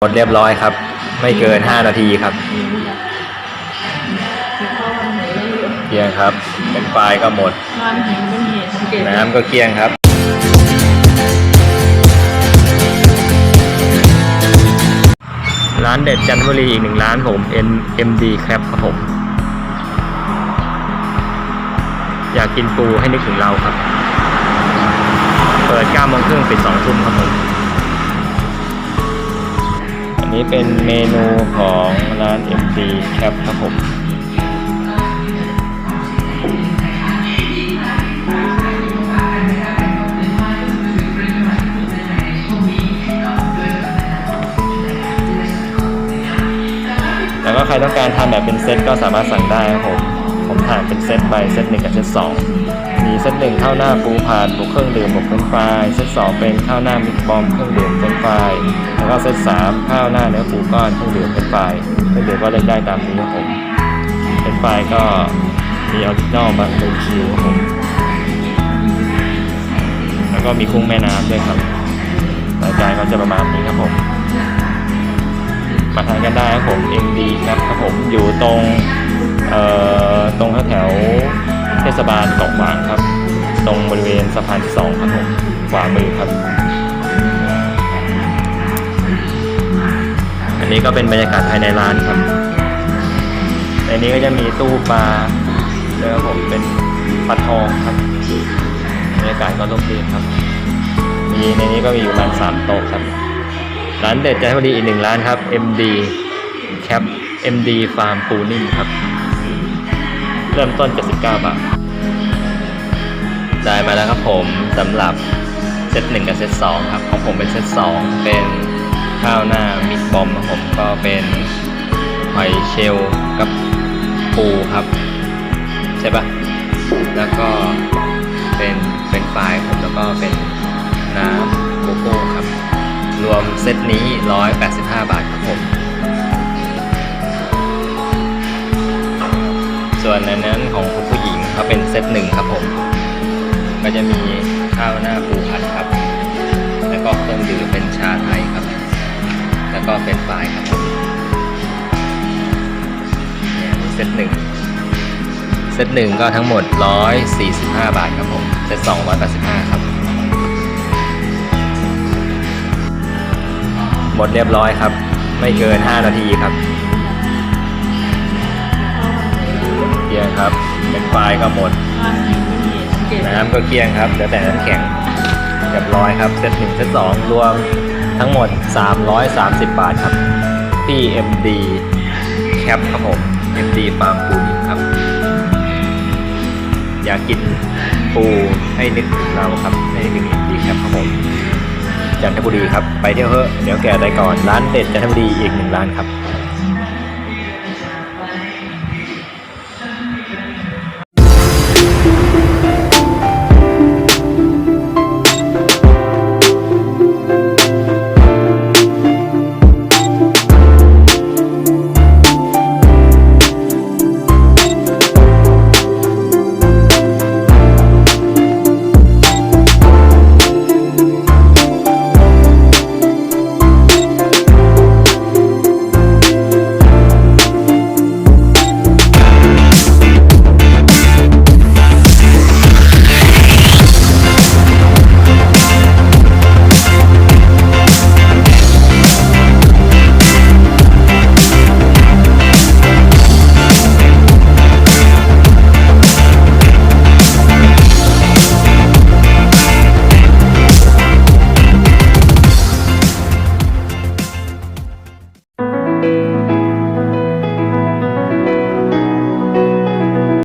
หมดเรียบร้อยครับ ไม่เกิน 5 นาทีครับเกลี้ยงครับ เป็นไฟล์ก็หมด น้ำก็เกลี้ยงครับร้านเด็ดจันทบุรีอีกหนึ่งร้านผม N MD Crab ครับผม อยากกินปูให้นึกถึงเราครับ เปิด9โมงครึ่งปิด2ทุ่มครับผม นี้เป็นเมนูของร้าน MD Crab ครับผมแล้วก็ใครต้องการทานแบบเป็นเซตก็สามารถสั่งได้ครับผม ผมถ่ายเป็นเซตไปเซตหนึ่งกับเซตสอง เซตหนึ่งข้าวหน้าปูผัดบวกเครื่องดื่มบวกเฟรนช์ฟรายเซตสองเป็นข้าวหน้ามิกบอมเครื่องดื่มเฟรนช์ฟรายแล้วก็เซตสามข้าวหน้าเนื้อปูก้อนเครื่องดื่มเฟรนช์ฟรายเครื่องดื่มก็เลือกได้ตามนี้ครับผมเฟรนช์ฟรายก็มีออริจินอลบัตเตอร์คิวครับผมแล้วก็มีกุ้งแม่น้ำด้วยครับรายการก็จะประมาณนี้ครับผมมาทานกันได้ครับผม MD ครับครับผมอยู่ตรง เอ่อ ตรงแถวเทศบาล สะพานที่สองครับผมขวามือครับ อันนี้ก็เป็นบรรยากาศภายในร้านครับในนี้ก็จะมีตู้ปลาแล้วครับผมเป็นปลาทองครับบรรยากาศก็ร่มรื่นครับ มีในนี้ก็มีอยู่ประมาณสามโต๊ะครับ ร้านเด็ดจันทบุรีอีกหนึ่งร้านครับ MD Cap MD Farm ปูนิ่มครับ เริ่มต้น 79 บาท ได้มาแล้วครับผมสำหรับเซตหนึ่งกับเซตสองครับของผมเป็นเซตสองเป็นข้าวหน้ามิกบอมครับผมก็เป็นหอยเชลกับปูครับ ใช่ปะแล้วก็เป็นเป็นไฟรายผมแล้วก็เป็นน้ำโกโก้ครับ รวมเซตนี้ 185 บาทครับผม ส่วนในนั้นของคุณผู้หญิงเขาเป็นเซตหนึ่งครับผม ก็จะมีข้าวหน้าปูผัดครับ แล้วก็เครื่องดื่มเป็นชาไทยครับ แล้วก็เป็นไฟายครับเนี่ยมีเซตหนึ่งเซตหนึ่งก็ทั้งหมด 145 บาทครับผม เซตสอง185ครับ หมดเรียบร้อยครับ ไม่เกิน 5 นาทีครับเกลี้ยงครับ เป็นไฟล์ก็หมด น้ำก็เกลี้ยงครับเหลือแต่น้ำแข็งเรียบร้อยครับเซตหนึ่งเซตสองรวมทั้งหมด 330 บาทครับที่ MD Cap ครับผม MD Farm ปูนิ่มครับ อยากกินปูให้นึกถึงเราครับให้นึกถึง MD Cap ครับผมจันทบุรีครับ ไปเที่ยวเถอะเดี๋ยวแก่ได้ก่อน ร้านเด็ดจันทบุรีอีกหนึ่งร้านครับ